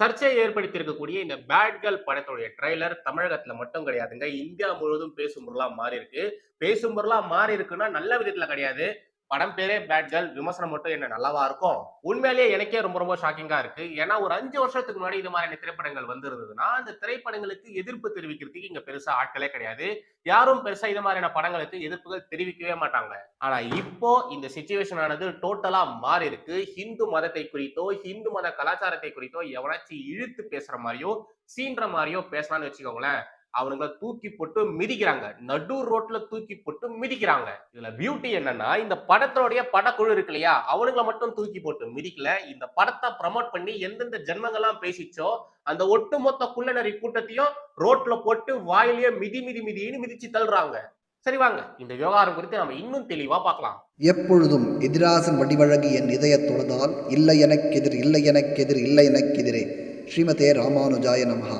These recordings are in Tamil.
சர்ச்சையை ஏற்படுத்தியிருக்கக்கூடிய இந்த பேட் கேர்ள் படத்துடைய ட்ரைலர் தமிழகத்துல மட்டும் கிடையாதுங்க. இந்தியா முழுவதும் பேசும் பொருளா மாறி இருக்கு பேசும் பொருளா மாறி இருக்குன்னா நல்ல விதத்துல கிடையாது. படம் பேரே பேட் கேர்ள் விமர்சனம் மட்டும் என்ன நல்லாவா இருக்கும்? உண்மையிலேயே எனக்கே ரொம்ப ரொம்ப ஷாக்கிங்கா இருக்கு. ஏன்னா ஒரு அஞ்சு வருஷத்துக்கு முன்னாடி இது மாதிரியான திரைப்படங்கள் வந்திருந்ததுன்னா அந்த திரைப்படங்களுக்கு எதிர்ப்பு தெரிவிக்கிறதுக்கு இங்க பெருசா ஆட்களே கிடையாது. யாரும் பெருசா இது மாதிரியான படங்களுக்கு எதிர்ப்புகள் தெரிவிக்கவே மாட்டாங்க. ஆனா இப்போ இந்த சுச்சுவேஷன் ஆனது டோட்டலா மாறி இருக்கு. ஹிந்து மதத்தை குறித்தோ ஹிந்து மத கலாச்சாரத்தை குறித்தோ எவனாச்சும் இழுத்து பேசுற மாதிரியோ சீன்ற மாதிரியோ பேசலாம்னு வச்சுக்கோங்களேன். அவனுங்க தூக்கி போட்டு மிதிக்கிறாங்க. நடு ரோட்ல தூக்கி போட்டு மிதிக்கிறாங்க. இதுல பியூட்டி என்னன்னா இந்த படத்தோடைய படக்குழு இருக்கு இல்லையா? அவனுங்களை மட்டும் தூக்கி போட்டு மிதிக்கல. இந்த படத்தை ப்ரமோட் பண்ணி எந்தெந்த ஜென்மங்கள்லாம் பேசிச்சோ அந்த ஒட்டுமொத்த குள்ளநரி கூட்டத்தையும் ரோட்ல போட்டு வாயிலேயே மிதி மிதி மிதின்னு மிதிச்சு தள்ளுறாங்க. சரி வாங்க இந்த விவகாரம் குறித்து நம்ம இன்னும் தெளிவா பார்க்கலாம். எப்பொழுதும் எதிராசன் வடிவழகு என் இதயத் தொழுதால் இல்லை எனக்கெதிர் இல்லை எனக்கெதிர் இல்லை எனக்கெதிரே ஸ்ரீமதே ராமானுஜாய நமகா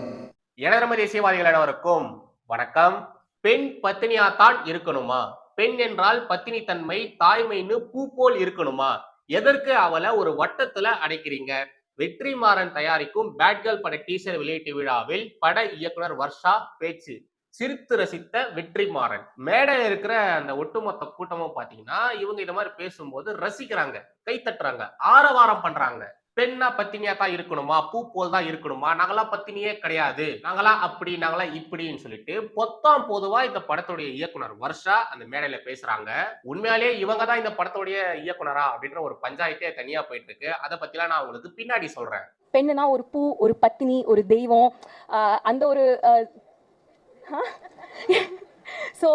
எனதரம தேசியவாதிகளிடம் வணக்கம். பெண் பத்தினியாத்தான் இருக்கணுமா? பெண் என்றால் பத்தினி தன்மை தாய்மைன்னு பூ போல் இருக்கணுமா? எதற்கு அவளை ஒரு வட்டத்துல அடைக்கிறீங்க? வெற்றிமாறன் தயாரிக்கும் பேட்கேர்ள் பட டீசர் வெளியீட்டு விழாவில் பட இயக்குனர் வர்ஷா பேச்சு. சிரித்து ரசித்த வெற்றிமாறன். மேடையில் இருக்கிற அந்த ஒட்டுமொத்த கூட்டமும் பாத்தீங்கன்னா இவங்க இந்த மாதிரி பேசும்போது ரசிக்கிறாங்க கைத்தட்டுறாங்க ஆரவாரம் பண்றாங்க. பெண்ணா பத்தினியா தான் இருக்கணுமா? பூ போல் தான் இருக்கணுமா? நாங்களாம் பத்தினியே கிடையாது. நாங்களாம் அப்படி நாங்களாம் இப்படின்னு சொல்லிட்டு பொத்தாம் பொதுவா இந்த படத்துடைய இயக்குனர் வர்ஷா அந்த மேடையில பேசுறாங்க. உண்மையாலே இவங்க தான் இந்த படத்துடைய இயக்குனரா அப்படின்ற ஒரு பஞ்சாயத்தே தனியா போயிட்டு இருக்கு அதை பத்திலாம் நான் உங்களுக்கு பின்னாடி சொல்றேன். பெண்ணுனா ஒரு பூ ஒரு பத்தினி ஒரு தெய்வம். அந்த ஒரு ஸோ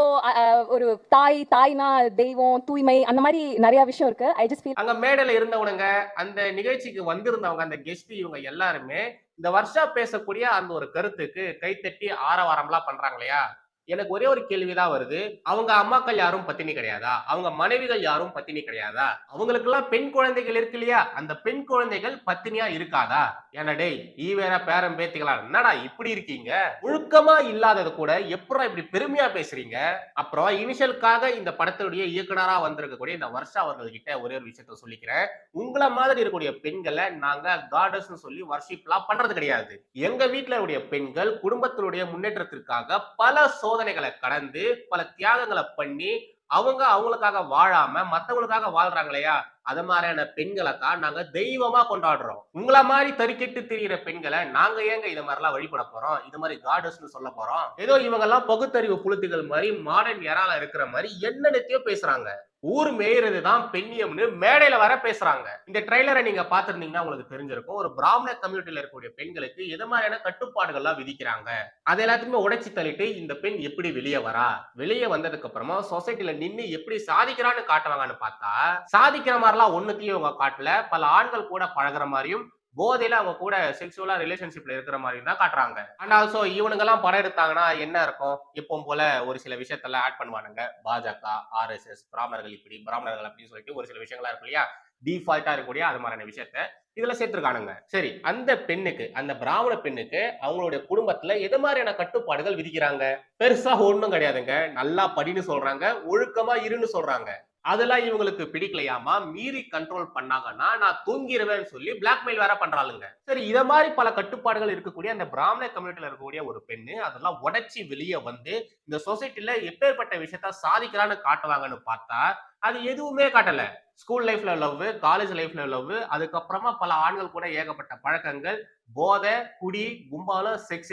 ஒரு தாய் தாய்னா தெய்வம் தூய்மை அந்த மாதிரி நிறைய விஷயம் இருக்கு. ஐ ஜஸ்ட் ஃபீல் அங்க மேடையில இருந்தவனுங்க அந்த நிகழ்ச்சிக்கு வந்திருந்தவங்க அந்த கெஸ்ட் இவங்க எல்லாருமே இந்த வருஷா பேசக்கூடிய அந்த ஒரு கருத்துக்கு கைத்தட்டி ஆரவாரம்லாம் பண்றாங்க இல்லையா? எனக்கு ஒரே ஒரு கேள்விதான் வருது. அவங்க அம்மாக்கள் யாரும் பத்தினி கிடையாதா? அவங்க மனைவிகள் யாரும் பத்தினி கிடையாதா? அவங்களுக்கு எல்லாம் பெண் குழந்தைகள் இருக்கு இல்லையா? அந்த பெண் குழந்தைகள் பத்தினியா இருக்காதா? என்னடே டேய் ஈ வேற பேரம் பேத்திக்கலாம் என்னடா இப்படி இருக்கீங்க? ஒழுக்கமா இல்லாதது கூட எப்படா இப்படி பெருமையா பேசுறீங்க? அப்புறம் இனிஷியலுக்காக இந்த படத்துடைய இயக்குனரா வந்திருக்கக்கூடிய இந்த வருஷா அவர்கள் கிட்ட ஒரே ஒரு விஷயத்த சொல்லிக்கிறேன். உங்களை மாதிரி இருக்கக்கூடிய பெண்களை நாங்க காடஸ் சொல்லி வர்ஷிப்லாம் பண்றது கிடையாது. எங்க வீட்டுல உடைய பெண்கள் குடும்பத்தினுடைய முன்னேற்றத்திற்காக பல சோ சோதனைகளை கடந்து பல தியாகங்களை பண்ணி அவங்க அவங்களுக்காக வாழாம மத்தவங்களுக்காக வாழ்றாங்க இல்லையா அத மாதிரியான பெண்களை தான் நாங்க தெய்வமா கொண்டாடுறோம். உங்கள மாதிரி தறிக்கெட்டு திரியிற பெண்களை நாங்க ஏங்க இது மாதிரிலாம் வழிபட போறோம்? இது மாதிரி காடஸ்னு சொல்ல போறோம். ஏதோ இவங்க எல்லாம் பகுத்தறிவு புழுத்துகள் மாதிரி மாடர்ன் எரால இருக்கிற மாதிரி என்னென்னத்தையோ பேசுறாங்க. ஊர் மேயிறது தான் பெண்ணியம்னு மேடையில வர பேசுறாங்க. இந்த ட்ரைலரை நீங்க பாத்திருந்தீங்கன்னா உங்களுக்கு தெரிஞ்சிருக்கும். ஒரு பிராமண கம்யூனிட்டியில இருக்கக்கூடிய பெண்களுக்கு எது மாதிரியான கட்டுப்பாடுகள்லாம் விதிக்கிறாங்க? அது எல்லாத்தையுமே உடைச்சு தள்ளிட்டு இந்த பெண் எப்படி வெளியே வரா? வெளியே வந்ததுக்கு அப்புறமா சொசைட்டில நின்னு எப்படி சாதிக்கிறான்னு காட்டுவாங்கன்னு பார்த்தா சாதிக்கிற மாதிரி மாதிரிலாம் ஒன்றுத்தையும் அவங்க காட்டல. பல ஆண்கள் கூட பழகுற மாதிரியும் போதையில அவங்க கூட செக்ஷுவலா ரிலேஷன்ஷிப்ல இருக்கிற மாதிரி தான் காட்டுறாங்க. அண்ட் ஆல்சோ இவனுங்கெல்லாம் படம் எடுத்தாங்கன்னா என்ன இருக்கும்? எப்பவும் போல ஒரு சில விஷயத்தெல்லாம் ஆட் பண்ணுவானுங்க. பாஜக ஆர்எஸ்எஸ் பிராமணர்கள் இப்படி பிராமணர்கள் அப்படின்னு சொல்லிட்டு ஒரு சில விஷயங்களா இருக்கும் இல்லையா? டிஃபால்ட்டா இருக்கக்கூடிய அது மாதிரியான விஷயத்த இதுல சேர்த்துருக்கானுங்க. சரி அந்த பெண்ணுக்கு அந்த பிராமண பெண்ணுக்கு அவங்களுடைய குடும்பத்துல எது மாதிரியான கட்டுப்பாடுகள் விதிக்கிறாங்க? பெருசா ஒண்ணும் கிடையாதுங்க. நல்லா படின்னு சொல்றாங்க ஒழுக்கமா இருன்னு சொல்றாங்க. அதெல்லாம் இவங்களுக்கு பிடிக்கலையாமா? மீறி கண்ட்ரோல் பண்ணாங்கன்னா நான் தூங்கிடுவேன்னு சொல்லி பிளாக்மெயில் வேற பண்றாளுங்க. சரி இத மாதிரி பல கட்டுப்பாடுகள் இருக்கக்கூடிய அந்த பிராமண கம்யூனிட்டியில இருக்கக்கூடிய ஒரு பெண்ணு அதெல்லாம் உடைச்சி வெளியே வந்து இந்த சொசைட்டில எப்பேற்பட்ட விஷயத்த சாதிக்கிறான்னு காட்டுவாங்கன்னு பார்த்தா அது எதுவுமே காட்டல. ஸ்கூல் லைஃப்ல லவ் காலேஜ் லைஃப்ல லவ் அதுக்கப்புறமா பல ஆண்கள் கூட ஏகப்பட்ட பழக்கங்கள் போதை குடி கும்பாலம் செக்ஸ்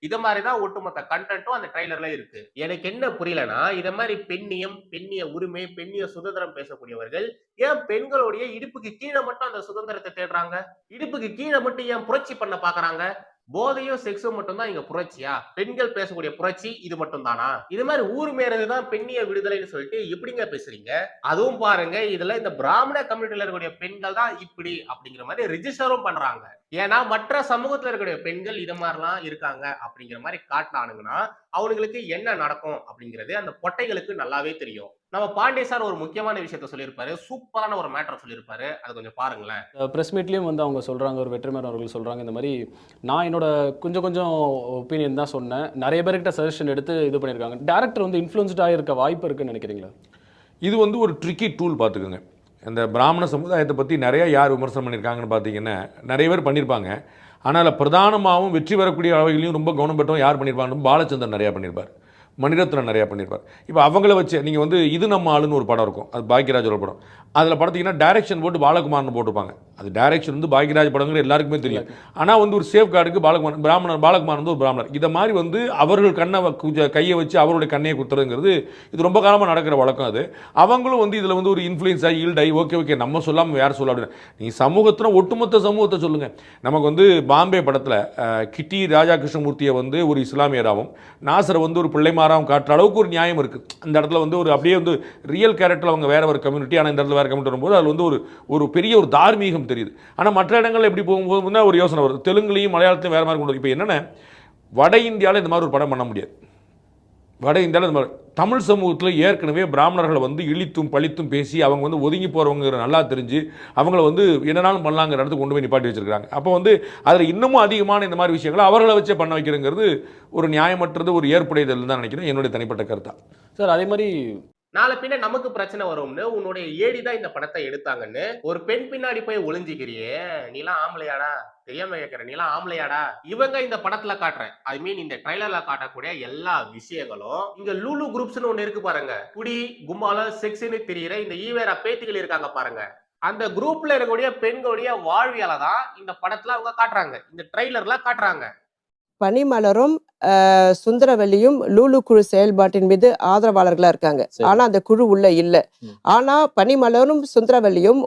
இது மாதிரி தான் ஒட்டுமொத்த கண்டென்ட்டும் அந்த ட்ரைலர்ல இருக்கு. எனக்கு என்ன புரியலனா இத மாதிரி பெண்ணியம் பெண்ணிய உரிமை பெண்ணிய சுதந்திரம் பேசக்கூடியவர்கள் ஏன் பெண்களுடைய இடுப்புக்கு கீழே மட்டும் அந்த சுதந்திரத்தை தேடுறாங்க? இடுப்புக்கு கீழே மட்டும் ஏன் புரட்சி பண்ண பாக்குறாங்க? போதையும் செக்ஸும் மட்டும்தான் இங்க புரட்சியா? பெண்கள் பேசக்கூடிய புரட்சி இது மட்டும் தானா இது மாதிரி ஊர் மேறதுதான் பெண்ணிய விடுதலைன்னு சொல்லிட்டு எப்படிங்க பேசுறீங்க? அதுவும் பாருங்க இதுல இந்த பிராமண கம்யூனிட்டியில இருக்கக்கூடிய பெண்கள் தான் இப்படி அப்படிங்கிற மாதிரி ரிஜிஸ்டரும் பண்றாங்க. ஏன்னா மற்ற சமூகத்துல இருக்கக்கூடிய பெண்கள் இது மாதிரிலாம் இருக்காங்க அப்படிங்கிற மாதிரி காட்டினானுங்கன்னா அவனுங்களுக்கு என்ன நடக்கும் அப்படிங்கிறது அந்த பொட்டைகளுக்கு நல்லாவே தெரியும். நம்ம பாண்டே சார் ஒரு முக்கியமான விஷயத்த சொல்லியிருப்பாரு. சூப்பரான ஒரு மேட்டர் சொல்லியிருப்பாரு. அது கொஞ்சம் பாருங்களேன். ப்ரெஸ் மீட்லேயும் வந்து அவங்க சொல்கிறாங்க ஒரு வெற்றிமாறன் அவர்கள் சொல்கிறாங்க இந்த மாதிரி நான் என்னோட கொஞ்சம் கொஞ்சம் ஒப்பீனியன் தான் சொன்னேன். நிறைய பேர்கிட்ட சஜஷன் எடுத்து இது பண்ணியிருக்காங்க. டேரக்டர் வந்து இன்ஃப்ளூயன்ஸ்டாக இருக்க வாய்ப்பு இருக்குன்னு நினைக்கிறீங்களா? இது வந்து ஒரு ட்ரிக்கி டூல் பார்த்துக்கோங்க. இந்த பிராமண சமுதாயத்தை பற்றி நிறைய யார் விமர்சனம் பண்ணியிருக்காங்கன்னு பார்த்தீங்கன்னா நிறைய பேர் பண்ணியிருப்பாங்க. ஆனால் பிரதானமாகவும் வெற்றி பெறக்கூடிய அவைகளையும் ரொம்ப கவனம் பெற்றவங்க யார் பண்ணியிருப்பாங்க பாலச்சந்தர் நிறையா பண்ணியிருப்பார். மணிரத்னம் நிறையா பண்ணியிருப்பார். இப்போ அவங்கள வச்சு நீங்கள் வந்து இது நம்ம ஆளுன்னு ஒரு படம் இருக்கும். அது பாக்யராஜோட படம். அதில் படத்தீங்கன்னா டேரக்ஷன் போட்டு பாலகுமார்னு போட்டிருப்பாங்க. அது டேரெக்ஷன் வந்து பாக்யராஜ் படங்கிற எல்லாருக்குமே தெரியும். ஆனால் வந்து ஒரு சேஃப் கார்டுக்கு பாலகுமார் பிராமணர் பாலகுமார் வந்து ஒரு பிராமணர். இதை மாதிரி வந்து அவர்கள் கண்ணை கொஞ்சம் கையை வச்சு அவருடைய கண்ணையை குத்துறதுங்கிறது இது ரொம்ப காலமாக நடக்கிற வழக்கம் அது. அவங்களும் வந்து இதில் வந்து ஒரு இன்ஃப்ளூயன்ஸ் ஆகி ஈல்டாகி ஆகி ஓகே ஓகே நம்ம சொல்லாமல் வேறு சொல்ல அப்படின்னு. நீ சமூகத்தில் ஒட்டுமொத்த சமூகத்தை சொல்லுங்கள் நமக்கு வந்து பாம்பே படத்தில் கிட்டி ராஜா கிருஷ்ணமூர்த்தியை வந்து ஒரு இஸ்லாமியராகவும் நாசரை வந்து ஒரு பிள்ளைமாராகவும் காட்டுற அளவுக்கு ஒரு நியாயம் இருக்குது அந்த இடத்துல வந்து ஒரு அப்படியே வந்து ரியல் கேரக்டர் அவங்க வேற ஒரு கம்யூனிட்டி ஆனால் இந்த இடத்துல வேறு கம்யூனிட்டி வரும்போது அதில் வந்து ஒரு ஒரு பெரிய ஒரு தார்மீகம் தெரியுது. ஆனால் மற்ற இடங்களில் எப்படி போகும்போது ஒரு யோசனை வருது தெலுங்குலையும் மலையாளத்தையும் வேறு மாதிரி கொண்டு இப்போ என்னென்ன வட இந்தியாவில் இந்த மாதிரி ஒரு படம் பண்ண முடியாது. வட இந்தியாவில் இந்த மாதிரி தமிழ் சமூகத்தில் ஏற்கனவே பிராமணர்களை வந்து இழித்தும் பழித்தும் பேசி அவங்க வந்து ஒதுங்கி போகிறவங்க நல்லா தெரிஞ்சு அவங்கள வந்து என்னனாலும் பண்ணலாங்கிற இடத்துக்கு கொண்டு போய் நிப்பாட்டி வச்சிருக்காங்க அப்போ வந்து அதில் இன்னமும் அதிகமான இந்த மாதிரி விஷயங்களை அவர்களை வச்சே பண்ண வைக்கிறங்கிறது ஒரு நியாயமற்றது ஒரு ஏற்புடையதல் தான் நினைக்கிறேன். என்னுடைய தனிப்பட்ட கருத்தா. சார் அதே மாதிரி நாளை பின்ன நமக்கு பிரச்சனை வரும்னு உன்னுடைய ஏடி தான் இந்த படத்தை எடுத்தாங்கன்னு ஒரு பெண் பின்னாடி போய் ஒளிஞ்சிக்கிறியே. நீலாம் ஆம்பளையாடா. தெரியாம கேட்கற நீலாம் ஆம்பளையாடா. இவங்க இந்த படத்துல காட்டுற ஐ மீன் இந்த ட்ரைலர்ல காட்டக்கூடிய எல்லா விஷயங்களும் இங்க லூலு குரூப்ஸ்னு ஒண்ணு இருக்கு பாருங்க. குடி கும்மால செக்ஸ்னு தெரியிற இந்த ஈவேரா பேத்திகள் இருக்காங்க பாருங்க. அந்த குரூப்ல இருக்கக்கூடிய பெண்களுடைய வாழ்வியலை தான் இந்த படத்துல அவங்க காட்டுறாங்க. இந்த ட்ரைலர்ல காட்டுறாங்க. பனிமலரும் சுந்தரவல்லியும் லூலு குழு செயல்பாட்டின் மீது ஆதரவாளர்களா இருக்காங்க. ஆனா அந்த குழு உள்ள இல்ல. ஆனா பனிமலரும் சுந்தரவல்லியும்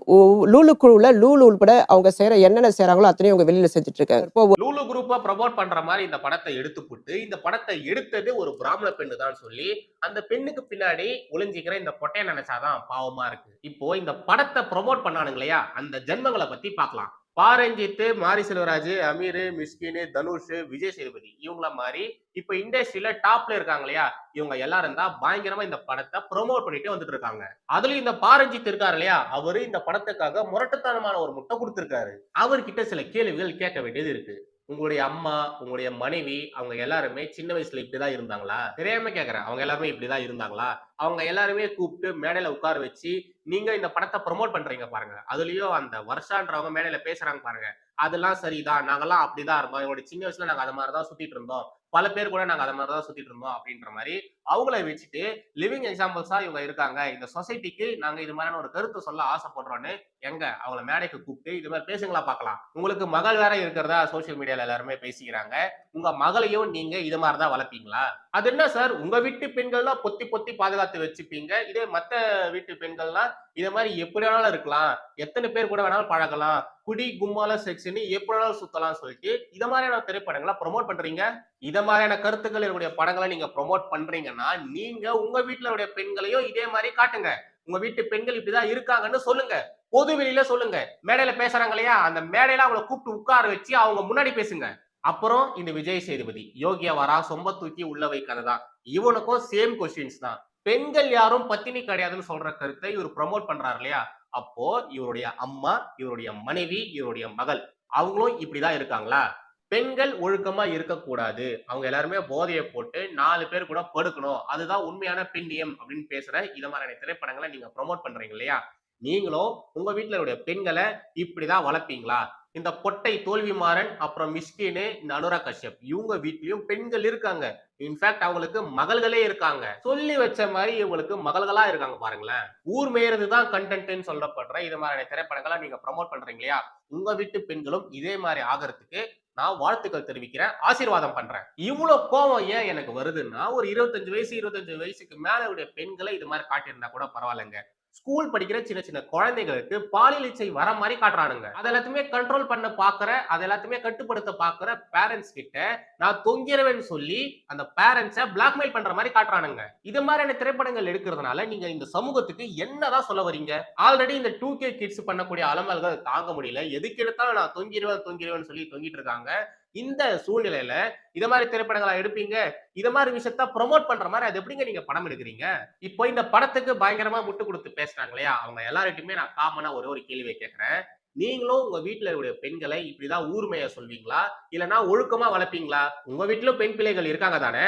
லூலு குழுல லூலு உள்பட அவங்க செய்யற என்னென்ன செய்றாங்களோ அத்தனையும் அவங்க வெளியில செஞ்சுட்டு இருக்காங்க இப்போ லூலு குரூப்பை ப்ரமோட் பண்ற மாதிரி இந்த படத்தை எடுத்து போட்டு இந்த படத்தை எடுத்தது ஒரு பிராமண பெண்ணு தான் சொல்லி அந்த பெண்ணுக்கு பின்னாடி ஒளிஞ்சிக்கிற இந்த பொட்டையை நினைச்சாதான் பாவமா இருக்கு. இப்போ இந்த படத்தை ப்ரமோட் பண்ணானுங்க இல்லையா அந்த ஜென்மங்களை பத்தி பார்க்கலாம். பாரஞ்சித்து மாரி செல்வராஜ் அமீர் மிஸ்கின் தனுஷ் விஜய் சேதுபதி இவங்கள மாதிரி இப்ப இண்டஸ்ட்ரியில டாப்ல இருக்காங்க இல்லையா? இவங்க எல்லாரும் தான் பயங்கரமா இந்த படத்தை ப்ரோமோட் பண்ணிட்டு வந்துட்டு இருக்காங்க. அதுலயும் இந்த பாரஞ்சித் இருக்காரு இல்லையா? அவரு இந்த படத்துக்காக முரட்டுத்தனமான ஒரு முட்டை கொடுத்திருக்காரு. அவர்கிட்ட சில கேள்விகள் கேட்க வேண்டியது இருக்கு. உங்களுடைய அம்மா உங்களுடைய மனைவி அவங்க எல்லாருமே சின்ன வயசுல இப்படிதான் இருந்தாங்களா? தெரியாம கேக்குறேன். அவங்க எல்லாருமே இப்படிதான் இருந்தாங்களா? அவங்க எல்லாருமே கூப்பிட்டு மேடையில உட்கார வச்சு நீங்க இந்த படத்தை ப்ரோமோட் பண்றீங்க பாருங்க. அதுலயும் அந்த வருஷான்றவங்க மேடையில பேசுறாங்க பாருங்க. அதெல்லாம் சரிதான். நாங்கெல்லாம் அப்படிதான் இருந்தோம். எங்களுடைய சின்ன வயசுல நாங்க அது மாதிரி தான் சுத்திட்டு இருந்தோம். பல பேர் கூட நாங்க அதை மாதிரிதான் சுத்திட்டு இருந்தோம் அப்படின்ற மாதிரி அவங்கள வச்சுட்டு லிவிங் எக்ஸாம்பிள்ஸா இவங்க இருக்காங்க. இந்த சொசைட்டிக்கு நாங்க இது மாதிரியான ஒரு கருத்து சொல்ல ஆசைப்படுறோன்னு எங்க அவங்கள மேடைக்கு கூப்பிட்டு இது மாதிரி பேசுங்களா பார்க்கலாம். உங்களுக்கு மகள் வேற இருக்கிறதா? சோஷியல் மீடியால எல்லாருமே பேசிக்கிறாங்க. உங்க மகளையும் நீங்க இது மாதிரி தான் வளர்ப்பீங்களா? அது என்ன சார் உங்க வீட்டு பெண்கள்லாம் பொத்தி பொத்தி பாதுகாத்து வச்சுப்பீங்க. இதே மற்ற வீட்டு பெண்கள்லாம் இத மாதிரி எப்படி வேணாலும் இருக்கலாம். எத்தனை பேர் கூட வேணாலும் பழகலாம். குடி கும்மால செக்ஸ்னு எப்படி வேணாலும் சுத்தலாம் சொல்லிட்டு இத மாதிரியான திரைப்படங்களை ப்ரொமோட் பண்றீங்க? இத மாதிரியான கருத்துக்கள் இருக்கக்கூடிய படங்களை நீங்க ப்ரோமோட் பண்றீங்கன்னா நீங்க உங்க வீட்டுல உடைய பெண்களையும் இதே மாதிரி காட்டுங்க. உங்க வீட்டு பெண்கள் இப்படிதான் இருக்காங்கன்னு சொல்லுங்க. பொது வெளியில சொல்லுங்க. மேடையில பேசுறாங்க இல்லையா? அந்த மேடையில அவங்கள கூப்பிட்டு உட்கார வச்சு அவங்க முன்னாடி பேசுங்க. அப்புறம் இந்த விஜய் சேதுபதி யோகியா வரா சொம்ப தூக்கி உள்ள வைக்கிறதா இவனுக்கும் சேம் கொஸ்டின்ஸ் தான். பெண்கள் யாரும் பத்தினி கிடையாதுன்னு சொல்ற கருத்தை இவர் ப்ரமோட் பண்றாரு இல்லையா? அப்போ இவருடைய அம்மா இவருடைய மனைவி இவருடைய மகள் அவங்களும் இப்படிதான் இருக்காங்களா? பெண்கள் ஒழுக்கமா இருக்கக்கூடாது. அவங்க எல்லாருமே போதையை போட்டு நாலு பேர் கூட படுக்கணும். அதுதான் உண்மையான பெண்ணியம் அப்படின்னு பேசுற இது மாதிரியான திரைப்படங்களை நீங்க ப்ரமோட் பண்றீங்க இல்லையா? நீங்களும் உங்க வீட்டுல உடைய பெண்களை இப்படிதான் வளர்ப்பீங்களா? இந்த பொட்டை தோல்விமாறன் அப்புறம் மிஸ்கின்னு இந்த அனுராக் கஷ்யப். இவங்க வீட்லயும் பெண்கள் இருக்காங்க. இன்ஃபேக்ட் அவங்களுக்கு மகள்களே இருக்காங்க. சொல்லி வச்ச மாதிரி இவங்களுக்கு மகள்களா இருக்காங்க. பாருங்களேன். ஊர் மேயறது தான் கண்டென்ட்னு சொல்லப்படுற இது மாதிரியான திரைப்படங்களை நீங்க ப்ரமோட் பண்றீங்க இல்லையா உங்க வீட்டு பெண்களும் இதே மாதிரி ஆகிறதுக்கு நான் வாழ்த்துக்கள் தெரிவிக்கிறேன். ஆசீர்வாதம் பண்றேன். இவ்வளவு கோவம் ஏன் எனக்கு வருதுன்னா ஒரு இருபத்தஞ்சு வயசு இருபத்தஞ்சு வயசுக்கு மேல உடைய பெண்களை இது மாதிரி காட்டியிருந்தா கூட பரவாயில்லைங்க. ஸ்கூல் படிக்கிற சின்ன சின்ன குழந்தைகளுக்கு பாலியல் இச்சை வர மாதிரி காட்டுறானுங்க. அது எல்லாத்தையுமே கண்ட்ரோல் பண்ண பாக்குற அது எல்லாத்தையுமே கட்டுப்படுத்த பாக்குற பேரண்ட்ஸ் கிட்ட நான் தொங்கிருவேன்னு சொல்லி அந்த பேரண்ட்ஸை பிளாக்மெயில் பண்ற மாதிரி காட்டுறானுங்க. இது மாதிரியான திரைப்படங்கள் எடுக்கிறதுனால நீங்க இந்த சமூகத்துக்கு என்னதான் சொல்ல வரீங்க ஆல்ரெடி இந்த டூ கே கிட்ஸ் பண்ணக்கூடிய அலமல்கள் தாங்க முடியல. எதுக்கு எடுத்தாலும் நான் தொங்கிருவேன் தொங்கிருவேன் சொல்லி தொங்கிட்டு இருக்காங்க. இந்த சூழ்நிலையில இத மாதிரி திரைப்படங்களா எடுப்பீங்க? இத மாதிரி விஷயத்த ப்ரோமோட் பண்ற மாதிரி அது எப்படிங்க நீங்க படம் எடுக்கிறீங்க? இப்போ இந்த படத்துக்கு பயங்கரமா முட்டு கொடுத்து பேசுறாங்க இல்லையா? அவங்க எல்லார்கிட்டயுமே நான் காமனா ஒரே ஒரு கேள்வியை கேட்கிறேன். நீங்களும் உங்க வீட்டுல இருக்கிற பெண்களை இப்படிதான் ஊர்மையா சொல்வீங்களா? இல்லைன்னா ஒழுக்கமா வளர்ப்பீங்களா? உங்க வீட்டிலும் பெண் பிள்ளைகள் இருக்காங்க தானே?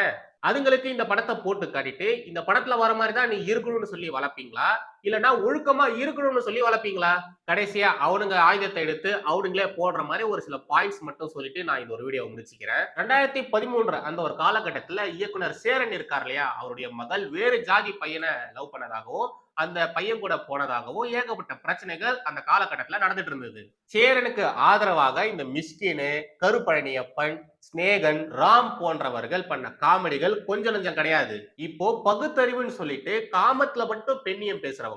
அதுங்களுக்கு இந்த படத்தை போட்டு காட்டிட்டு இந்த படத்துல வர மாதிரி தான் நீ இருக்கணும்னு சொல்லி வளர்ப்பீங்களா? இல்லைன்னா ஒழுக்கமா இருக்கணும்னு சொல்லி வளர்ப்பீங்களா? கடைசியா அவனுங்க ஆயுதத்தை எடுத்து அவனுங்களே போடுற மாதிரி ஒரு சில பாயிண்ட்ஸ் மட்டும் சொல்லிட்டு நான் இந்த ஒரு வீடியோ முடிச்சுக்கிறேன். ரெண்டாயிரத்தி பதிமூன்று அந்த ஒரு காலகட்டத்துல இயக்குனர் சேரன் இருக்கார் இல்லையா? அவருடைய மகள் வேறு ஜாதி பையனை லவ் பண்ணதாகவும் அந்த பையன் கூட போனதாகவும் ஏகப்பட்ட பிரச்சனைகள் அந்த காலகட்டத்துல நடந்துட்டு இருந்தது. சேரனுக்கு ஆதரவாக இந்த மிஸ்கின் கருப்பழனியப்பன் ஸ்நேகன் ராம் போன்றவர்கள் பண்ண காமெடிகள் கொஞ்சம் நஞ்சம் கிடையாது. இப்போ பகுத்தறிவுன்னு சொல்லிட்டு காமத்துல மட்டும் பெண்ணியம் பேசுறவங்க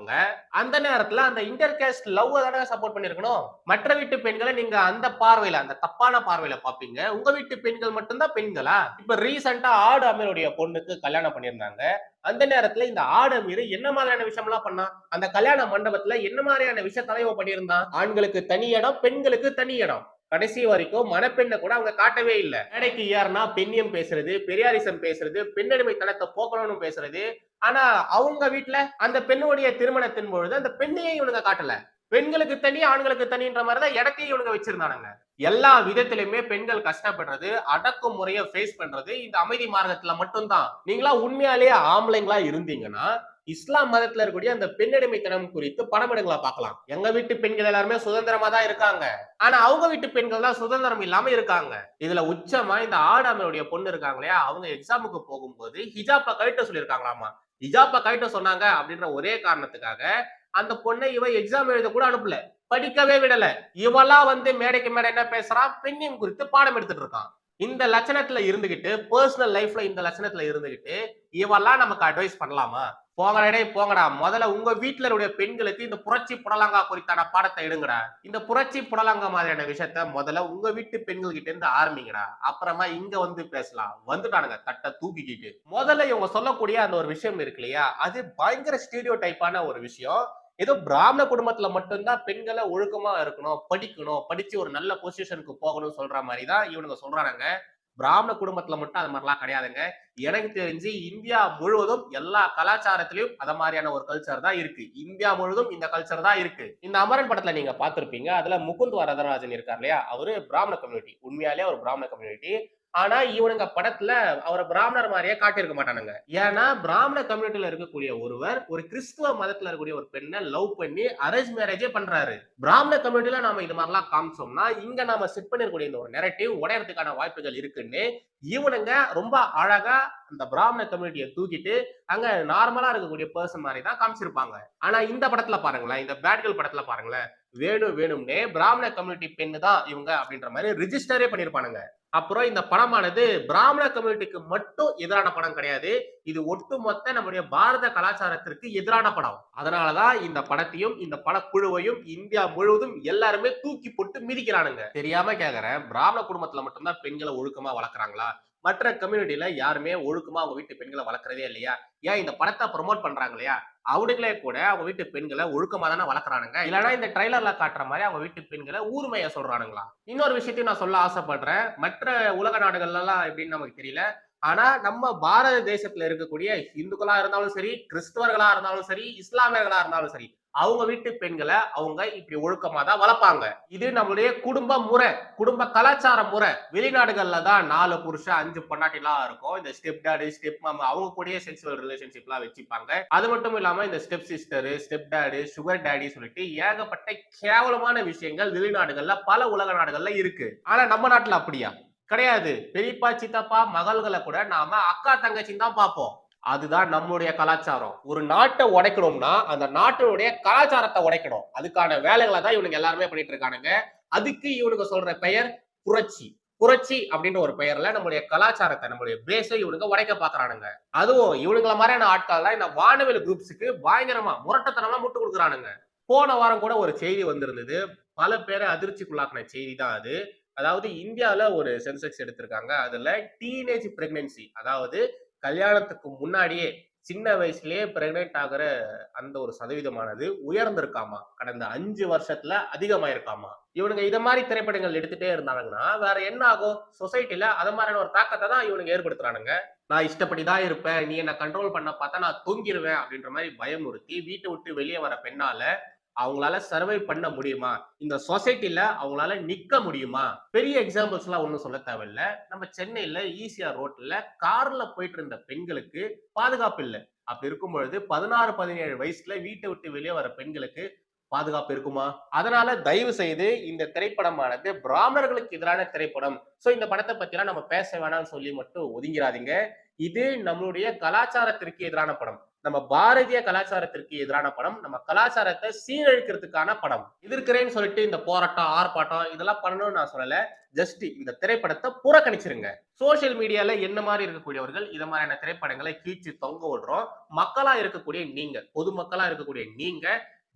அந்த நேரத்துல அந்த இன்டர் கேஸ்ட் லவ் தானே சப்போர்ட் பண்ணிருக்கணும் மற்ற வீட்டு பெண்களை நீங்க அந்த பார்வையில அந்த தப்பான பார்வையில பாப்பீங்க உங்க வீட்டு பெண்கள் மட்டும்தான் பெண்களா? இப்ப ரீசெண்டா ஆடு அமீருடைய பொண்ணுக்கு கல்யாணம் பண்ணியிருந்தாங்க. அந்த நேரத்துல இந்த ஆடு அமீர் என்ன மாதிரியான விஷயம் எல்லாம் பண்ணான் அந்த கல்யாண மண்டபத்துல என்ன மாதிரியான விஷயத்தெல்லாம் இவன் பண்ணியிருந்தான்? ஆண்களுக்கு தனி இடம் பெண்களுக்கு தனி இடம். கடைசி வரைக்கும் மணப்பெண்ணை கூட அவங்க காட்டவே இல்லை. மேடைக்கு ஏறனா பெண்ணியம் பேசுறது பெரியாரிசம் பேசுறது பெண்ணடிமைத்தனத்தை போக்கணும்னு பேசுறது ஆனா அவங்க வீட்டுல அந்த பெண்ணுடைய திருமணத்தின் பொழுது அந்த பெண்ணையே இவனுங்க காட்டல. பெண்களுக்கு தனி ஆண்களுக்கு தனின்ற மாதிரிதான் இடத்தையும் இவனுங்க வச்சிருந்தானுங்க. எல்லா விதத்திலுமே பெண்கள் கஷ்டப்படுறது அடக்குமுறையை ஃபேஸ் பண்றது இந்த அமைதி மார்க்கத்துல மட்டும்தான். நீங்களா உண்மையாலேயே ஆம்பளைங்களா இருந்தீங்கன்னா இஸ்லாம் மதத்துல இருக்கக்கூடிய அந்த பெண்ணடிமைத்தனம் குறித்து படம் எடுங்களா பார்க்கலாம். எங்க வீட்டு பெண்கள் எல்லாருமே சுதந்திரமா தான் இருக்காங்க. ஆனா அவங்க வீட்டு பெண்கள் தான் சுதந்திரம் இல்லாம இருக்காங்க. இதுல உச்சமா இந்த ஆடாமையுடைய பொண்ணு இருக்காங்க இல்லையா? அவங்க எக்ஸாமுக்கு போகும்போது ஹிஜாப்ப கழிட்ட சொல்லியிருக்காங்களாமா? இஜாப்பா கழட்ட சொன்னாங்க அப்படின்ற ஒரே காரணத்துக்காக அந்த பொண்ணை இவ எக்ஸாம் எழுத கூட அனுப்பல. படிக்கவே விடல. இவெல்லாம் வந்து மேடைக்கு மேடை என்ன பேசுறான் பெண்ணியம் குறித்து பாடம் எடுத்துட்டு இருக்கான் இந்த லட்சணத்துல இருந்துகிட்டு பர்சனல் லைஃப்ல இந்த லட்சணத்துல இருந்துகிட்டு இவெல்லாம் நமக்கு அட்வைஸ் பண்ணலாமா? போங்கடா போங்கடா. முதல்ல உங்க வீட்டுல பெண்களுக்கு இந்த புரட்சி புடலங்கா குறித்தான பாடத்தை எடுங்கடா. இந்த புரட்சி புடலங்கா மாதிரியான விஷயத்த முதல்ல உங்க வீட்டு பெண்கள் கிட்ட இருந்து ஆரம்பிங்கடா. அப்புறமா இங்க வந்து பேசலாம். வந்துட்டானுங்க. தட்டை தூக்கிக்கிட்டு. முதல்ல இவங்க சொல்லக்கூடிய அந்த ஒரு விஷயம் இருக்கு இல்லையா? அது பயங்கர ஸ்டீடியோ டைப்பான ஒரு விஷயம். ஏதோ பிராமண குடும்பத்துல மட்டும்தான் பெண்களை ஒழுக்கமா இருக்கணும் படிக்கணும் படிச்சு ஒரு நல்ல பொசிஷனுக்கு போகணும்னு சொல்ற மாதிரி தான் இவனுங்க சொல்றானுங்க. பிராமண குடும்பத்துல மட்டும் அது மாதிரிலாம் கிடையாதுங்க. எனக்கு தெரிஞ்சு இந்தியா முழுவதும் எல்லா கலாச்சாரத்திலயும் அத மாதிரியான ஒரு கல்ச்சர் தான் இருக்கு. இந்தியா முழுவதும் இந்த கல்ச்சர் தான் இருக்கு. இந்த அமரன் படத்துல நீங்க பாத்திருப்பீங்க அதுல முகுந்த் வரதராஜன் இருக்கார் இல்லையா? அவரு பிராமண கம்யூனிட்டி உண்மையாலே ஒரு பிராமண கம்யூனிட்டி ஆனா இவனுங்க படத்துல அவரை பிராமணர் மாதிரியே காட்டியிருக்க மாட்டானுங்க. ஏன்னா பிராமண கம்யூனிட்டியில இருக்கக்கூடிய ஒருவர் ஒரு கிறிஸ்துவ மதத்துல இருக்கக்கூடிய ஒரு பெண்ணை லவ் பண்ணி அரேஞ்ச் மேரேஜே பண்றாரு. பிராமண கம்யூனிட்டியில நாம இது மாதிரிலாம் காமிச்சோம்னா இங்க நாம செட் பண்ணிருக்கூடிய இந்த ஒரு நெரட்டிவ் உடையறதுக்கான வாய்ப்புகள் இருக்குன்னு இவனுங்க ரொம்ப அழகா அந்த பிராமண கம்யூனிட்டியை தூக்கிட்டு அங்க நார்மலா இருக்கக்கூடிய பர்சன் மாதிரி தான் காமிச்சிருப்பாங்க. ஆனா இந்த படத்துல பாருங்களேன் இந்த பேட்கள் படத்துல பாருங்களேன் வேணும் வேணும்னே பிராமண கம்யூனிட்டி பெண்ணு தான் இவங்க அப்படின்ற மாதிரி ரிஜிஸ்டரே பண்ணிருப்பானுங்க. அப்புறம் இந்த படமானது பிராமண கம்யூனிட்டிக்கு மட்டும் எதிரான படம் கிடையாது. இது ஒட்டுமொத்த நம்முடைய பாரத கலாச்சாரத்திற்கு எதிரான படம். அதனாலதான் இந்த படத்தையும் இந்த படக்குழுவையும் இந்தியா முழுவதும் எல்லாருமே தூக்கி போட்டு மிதிக்கிறானுங்க. தெரியாம கேக்குறேன் பிராமண குடும்பத்துல மட்டும்தான் பெண்களை ஒழுக்கமா வளர்க்குறாங்களா? மற்ற கம்யூனிட்டியில யாருமே ஒழுக்கமா அவங்க வீட்டு பெண்களை வளர்க்கறதே இல்லையா? ஏன் இந்த படத்தை ப்ரொமோட் பண்றாங்க இல்லையா அவங்களே கூட அவங்க வீட்டு பெண்களை ஒழுக்கமா தானே வளர்க்குறானுங்க. இல்லைன்னா இந்த ட்ரைலர்ல காட்டுற மாதிரி அவங்க வீட்டு பெண்களை ஊர்மைய சொல்றானுங்களா? இன்னொரு விஷயத்தையும் நான் சொல்ல ஆசைப்படுறேன். மற்ற உலக நாடுகள்லாம் எப்படின்னு நமக்கு தெரியல. ஆனா நம்ம பாரத தேசத்துல இருக்கக்கூடிய இந்துக்களா இருந்தாலும் சரி கிறிஸ்தவர்களா இருந்தாலும் சரி இஸ்லாமியர்களா இருந்தாலும் சரி அவங்க வீட்டு பெண்களை அவங்க இப்படி ஒழுக்கமா தான் வளர்ப்பாங்க. இது நம்மளுடைய குடும்ப முறை குடும்ப கலாச்சார முறை. வெளிநாடுகள்ல தான் நாலு புருஷன் அஞ்சு பொண்டாட்டிலாம் இருக்கும். இந்த ஸ்டெப் டேடு ஸ்டெப் மாமா அவங்க கூடயே சென்சுவல் ரிலேஷன்ஷிப்லாம் வச்சுப்பாங்க. அது மட்டும் இல்லாம இந்த step sister step dad sugar daddy சொல்லிட்டு ஏகப்பட்ட கேவலமான விஷயங்கள் வெளிநாடுகள்ல பல உலக நாடுகள்ல இருக்கு. ஆனா நம்ம நாட்டுல அப்படியா? கிடையாது. பெரியப்பா சித்தப்பா மகள்களை கூட நாம அக்கா தங்கச்சின்னு தான் பார்ப்போம். அதுதான் நம்மளுடைய கலாச்சாரம். ஒரு நாட்டை உடைக்கணும்னா அந்த நாட்டினுடைய கலாச்சாரத்தை உடைக்கணும். அதுக்கான வேலைகளை தான் இவனுங்க எல்லாருமே பண்ணிட்டு இருக்கானுங்க. அதுக்கு இவனுங்க சொல்ற பெயர் புரட்சி. புரட்சி அப்படின்ற ஒரு பெயர்ல நம்மளுடைய கலாச்சாரத்தை நம்மளுடைய பேஸை இவனுங்க உடைக்க பாக்குறானுங்க அதுவும் இவனுங்கள மாதிரியான ஆட்கள் தான் இந்த வானவில் குரூப்ஸுக்கு பயங்கரமா முரட்டத்தனமா முட்டு கொடுக்குறானுங்க. போன வாரம் கூட ஒரு செய்தி வந்திருந்தது. பல பேரை அதிர்ச்சிக்குள்ளாக்குன செய்தி தான் அது. அதாவது இந்தியாவில் ஒரு சென்செக்ஸ் எடுத்திருக்காங்க. அதுல டீனேஜ் பிரெக்னன்சி அதாவது கல்யாணத்துக்கு முன்னாடியே சின்ன வயசுலயே பிரெக்னென்ட் ஆகிற அந்த ஒரு சதவீதமானது உயர்ந்திருக்காமா? கடந்த அஞ்சு வருஷத்துல அதிகமாயிருக்காமா? இவனுங்க இதை மாதிரி திரைப்படங்கள் எடுத்துட்டே இருந்தாங்கன்னா வேற என்ன ஆகும்? சொசைட்டில அது மாதிரியான ஒரு தாக்கத்தை தான் இவனுங்க ஏற்படுத்துறானுங்க. நான் இஷ்டப்படி தான் இருப்பேன். நீ என்ன கண்ட்ரோல் பண்ண பார்த்தா நான் தொங்கிருவேன் அப்படின்ற மாதிரி பயமுறுத்தி வீட்டை விட்டு வெளியே வர பெண்ணால அவங்களால சர்வை பண்ண முடியுமா? இந்த சொசைட்டில அவங்களால நிக்க முடியுமா? பெரிய எக்ஸாம்பிள்ஸ் எல்லாம் ஒண்ணும் சொல்ல தேவையில்ல. நம்ம சென்னையில ஈசிஆர் ரோட்ல கார்ல போயிட்டு இருந்த பெண்களுக்கு பாதுகாப்பு இல்லை. அப்படி இருக்கும் பொழுது பதினாறு பதினேழு வயசுல வீட்டை விட்டு வெளியே வர பெண்களுக்கு பாதுகாப்பு இருக்குமா? அதனால தயவு செய்து இந்த திரைப்படமானது பிராமணர்களுக்கு எதிரான திரைப்படம். சோ இந்த படத்தை பத்திலாம் நம்ம பேச வேணாம்னு சொல்லி மட்டும் ஒதுங்கிறாதீங்க. இது நம்மளுடைய கலாச்சாரத்திற்கு எதிரான படம். நம்ம பாரதிய கலாச்சாரத்திற்கு எதிரான படம் நம்ம கலாச்சாரத்தை சீரழிக்கிறதுக்கான படம். எதிர்க்கிறேன்னு சொல்லிட்டு இந்த போராட்டம் ஆர்ப்பாட்டம் இதெல்லாம் பண்ணணும்னு நான் சொல்லல. ஜஸ்ட் இந்த திரைப்படத்தை புறக்கணிச்சிருங்க. சோஷியல் மீடியால என்ன மாதிரி இருக்கக்கூடியவர்கள் இத மாதிரியான திரைப்படங்களை கீழ்ச்சி தொங்க விடுறோம். மக்களா இருக்கக்கூடிய நீங்க பொதுமக்களா இருக்கக்கூடிய நீங்க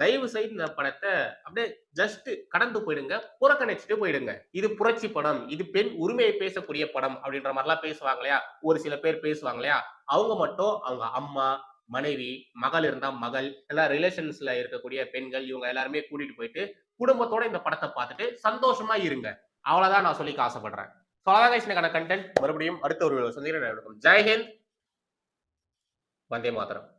தயவு செய்து இந்த படத்தை அப்படியே ஜஸ்ட் கடந்து போயிடுங்க புறக்கணிச்சுட்டு போயிடுங்க. இது புரட்சி படம் இது பெண் உரிமையை பேசக்கூடிய படம் அப்படின்ற மாதிரிலாம் பேசுவாங்க இல்லையா? ஒரு சில பேர் பேசுவாங்க இல்லையா? அவங்க மட்டும் அவங்க அம்மா மனைவி மகள் இருந்தா மகள் எல்லாம் ரிலேஷன்ஸ்ல இருக்கக்கூடிய பெண்கள் இவங்க எல்லாருமே கூட்டிட்டு போயிட்டு குடும்பத்தோட இந்த படத்தை பார்த்துட்டு சந்தோஷமா இருங்க. அவ்வளவுதான் நான் சொல்லிக்க ஆசைப்படுறேன். ஸோ அழகாக கண்டென்ட் மறுபடியும் அடுத்த ஒரு சந்திக்கிறேன். ஜெய்ஹிந்த் வந்தே மாதரம்.